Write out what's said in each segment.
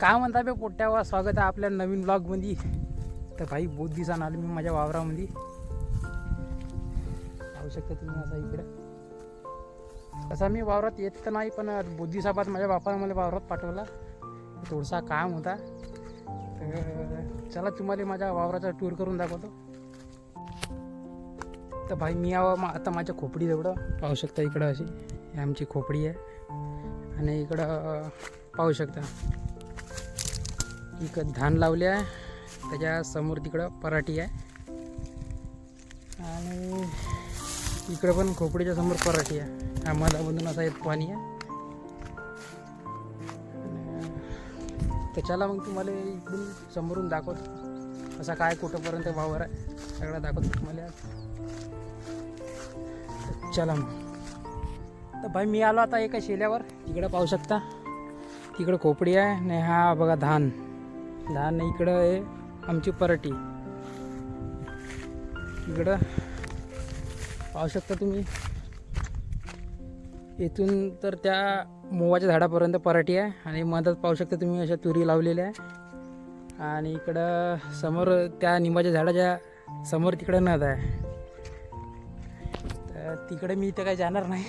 काय म्हणता बे पोट्ट्यावर स्वागत आहे आपल्या नवीन ब्लॉगमध्ये तर भाई बहुत दिवसानं आलो मी माझ्या वावरामध्ये. पाहू शकता तुम्ही असा इकडे. तसा मी वावरात येत तर नाही पण बहुत दिवसाबाद माझ्या बापानं मला वावरात पाठवला. थोडासा काम होता. तर चला तुम्हाला माझ्या वावराचा टूर करून दाखवतो. तर भाई मी यावं मा- आता माझ्या खोपडी जवळ पाहू शकता इकडं अशी आमची खोपडी आहे. आणि इकडं पाहू शकता. इकडं धान लावले आहे. त्याच्यासमोर तिकडं पराठी आहे. आणि इकडं पण खोपडीच्या समोर पराठी आहे. हा मधामधून असा येत पाणी आहे. त्याच्याला तर चला मग तुम्हाला इकडून समोरून दाखवतो. असा काय कुठंपर्यंत वावर आहे सगळं दाखवतो तुम्हाला. चला मग. तर भाई मी आलो आता एका शेल्यावर. तिकडं पाहू शकता. तिकडं खोपडी आहे आणि हा बघा धान. धान इकडं आहे आमची पराठी. इकडं पाहू शकता तुम्ही. इथून तर त्या मोवाच्या झाडापर्यंत पराठी आहे आणि मधात पाहू शकता तुम्ही अशा तुरी लावलेल्या आहे. आणि इकडं समोर त्या निंबाच्या झाडाच्या समोर तिकडं नद आहे. तर तिकडे मी इथं काही जाणार नाही.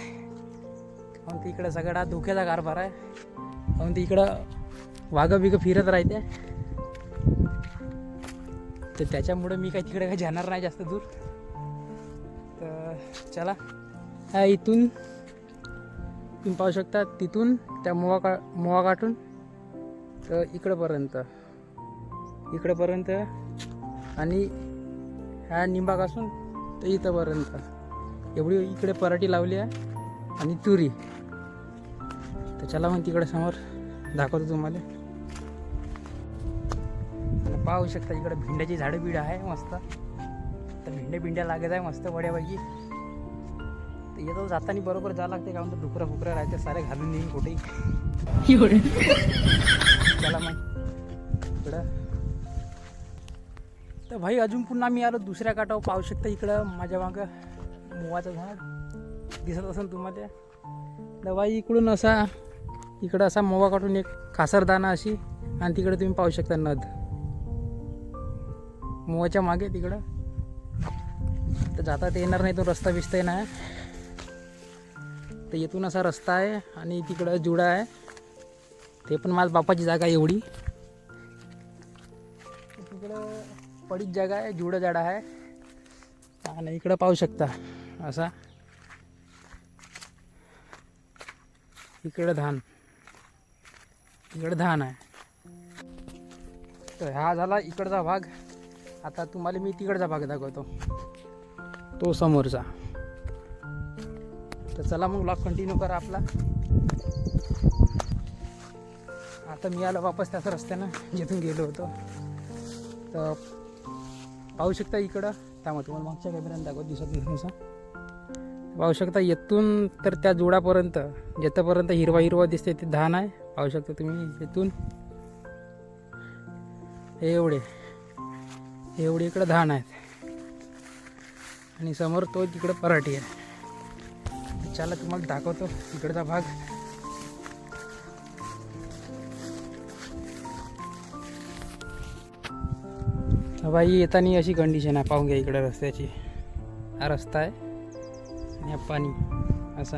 काहून तिकडं इकडं सगळा धोक्याचा कारभार आहे. काहून तिकडं इकडं वाघं बिगं फिरत राहते. तर त्याच्यामुळं मी काही तिकडे काही जाणार नाही जास्त दूर. तर चला. हा इथून तुम्ही पाहू शकता तिथून त्या मोवा का मोवा काटून तर इकडंपर्यंत. इकडंपर्यंत आणि ह्या निंबापासून तर इथंपर्यंत. एवढी इकडे पराठी लावली आहे आणि तुरी. तर चला मग तिकडे समोर दाखवतो तुम्हाला. पाहू शकता इकडे भिंड्याची झाडं बिड आहे मस्त. तर भिंड्या बिंड्या लागत आहे मस्त बड्यापैकी तर येतो जाताना बरोबर जावं लागते का म्हणतो डुकरं फुकरं राहते सारे घालून येईन कुठेही. चला मग. इकडं. तर भाई अजून पुन्हा मी आलो दुसऱ्या काठावर पाहू शकता इकडं माझ्या मागं मोवाचं झाड. दिसत असेल तुम्हाला. तर भाई इकडून असा इकडं असा मोवा काढून एक कासरदाना अशी आणि तिकडे तुम्ही पाहू शकता नद. मोवाच्या मागे तिकडं. तर जाता ते येणार नाही तो रस्ता बिस्ता नाही तर येथून असा रस्ता आहे आणि तिकडं जुडा आहे. ते पण माझ्या बापाची जागा आहे एवढी. तिकडं पडीच जागा आहे जुडं जाडा आहे. आणि इकडं पाहू शकता असा. इकडं धान. इकडं धान आहे. तर हा झाला इकडचा भाग. आता तुम्हाला मी तिकडचा भाग दाखवतो. तो समोरचा. तर चला मग ब्लॉग कंटिन्यू करा आपला. आता मी आलो वापस त्याच रस्त्यानं जिथून गेलो होतो. तर पाहू शकता इकडं त्यामुळे तुम्हाला मागच्या कॅमेऱ्यानं दाखवत दिसत असं पाहू शकता येथून तर त्या जोडापर्यंत जेथपर्यंत हिरवा हिरवा दिसते ते धान आहे. पाहू शकता तुम्ही येथून. हे एवढे. एवढे इकडं धान आहेत. आणि समोर तो तिकडं पराठी आहे. चला तुम्हाला दाखवतो इकडचा भाग. बाई येताना अशी कंडिशन आहे. पाहून घ्या इकडं रस्त्याची. हा रस्ता आहे. आणि हा पाणी. असा.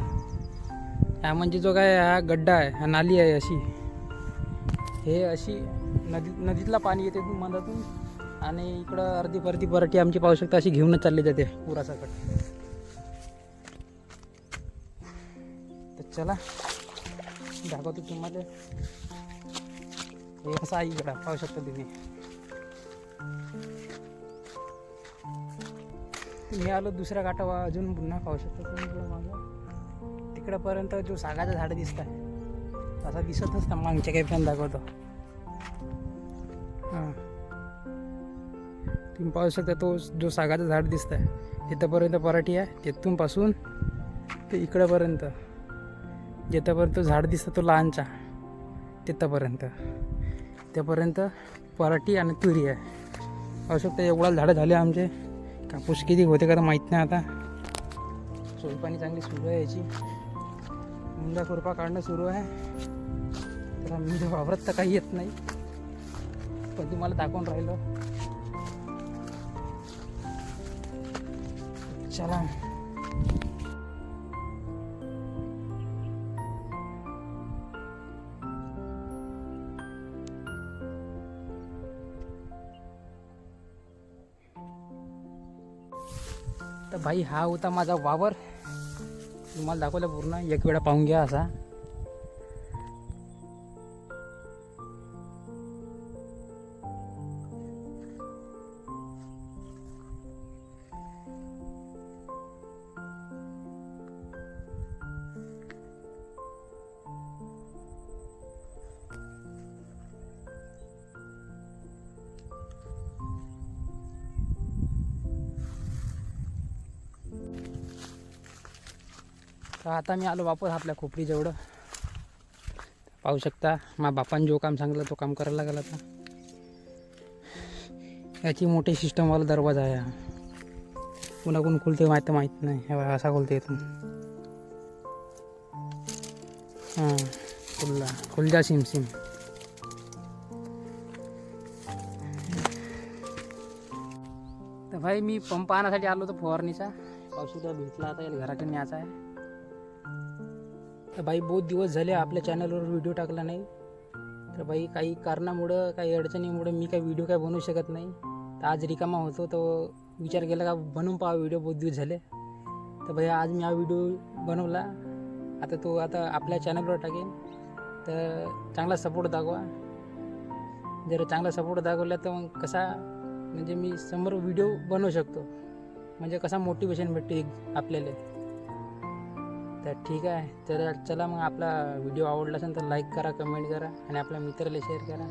हा म्हणजे जो काय हा गड्डा आहे. हा नाली आहे अशी. हे अशी नदी नदीतला पाणी येते मधातून आणि इकडं अर्धी परती पराठी आमची पाहू शकता अशी घेऊनच चालली जाते पुरासाकट तर चला दाखवतो तुम्हाला. हे कसं आहे इकडं पाहू शकता तुम्ही. मी आलो दुसऱ्या काठावर अजून पुन्हा पाहू शकता तुम्ही इकडं मागं. तिकडंपर्यंत जो सागाचं झाडं दिसत आहे तसा दिसतच ना मागच्या काही पण दाखवतो. हां. तुम्ही पाहू शकता तो जो सागाचं झाड दिसत आहे तिथंपर्यंत पराठी आहे. तिथूनपासून ते इकडंपर्यंत. जिथंपर्यंत झाड दिसतं तो लहानचा तिथंपर्यंत. त्यापर्यंत पराठी आणि तुरी आहे. पाहू शकता एवढा झाडं झाले आमचे. कापूस किती होते का तर माहीत नाही आता. सोयपाणी चांगली सुरू आहे याची. मुंडा खुरपा काढणं सुरू आहे. तर मी वावरत तर काही येत नाही. पण तुम्हाला दाखवून राहिलो. चला. तर भाई हा होता माझा वावर. तुम्हाला दाखवला पूर्ण. एक वेळा पाहून घ्या असा. तर आता मी आलो वापस आपल्या खोपडी जेवढं पाहू शकता मा बापान जो काम सांगितलं तो काम करायला लागला आता. याची मोठी सिस्टमवाला दरवाजा आहे हा. पुन्हा कोण खुलते माहीत माहीत नाही. हे असा खुलते इथून. हां खुल्ला. खुलजा सिम सिम. तर भाई मी पंप आणण्यासाठी आलो होतो फवारणीचा. पावसाचा भेटला आता घराकडे न्यायचा आहे. तर बाई बहुत दिवस झाले आपल्या चॅनलवर व्हिडिओ टाकला नाही. तर बाई काही कारणामुळं काही अडचणीमुळं मी काही व्हिडिओ काय बनवू शकत नाही. तर आज रिकामा होतो तो विचार केला का बनवून पहा व्हिडिओ बहुत दिवस झाले. तर बाई आज मी हा व्हिडिओ बनवला. आता तो आता आपल्या चॅनलवर टाकेन. तर चांगला सपोर्ट दाखवा. जर चांगला सपोर्ट दाखवला तर मग कसा म्हणजे मी समोर व्हिडिओ बनवू शकतो. म्हणजे कसा मोटिवेशन भेटते एक आपल्याला. तर ठीक आहे. तर चला मग आपला व्हिडिओ आवडला असेल तर लाईक करा कमेंट करा आणि आपल्या मित्राला शेअर करा.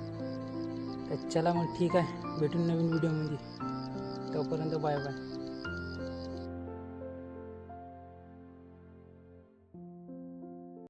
तर चला मग ठीक आहे. भेटून नवीन व्हिडिओमध्ये तोपर्यंत बाय बाय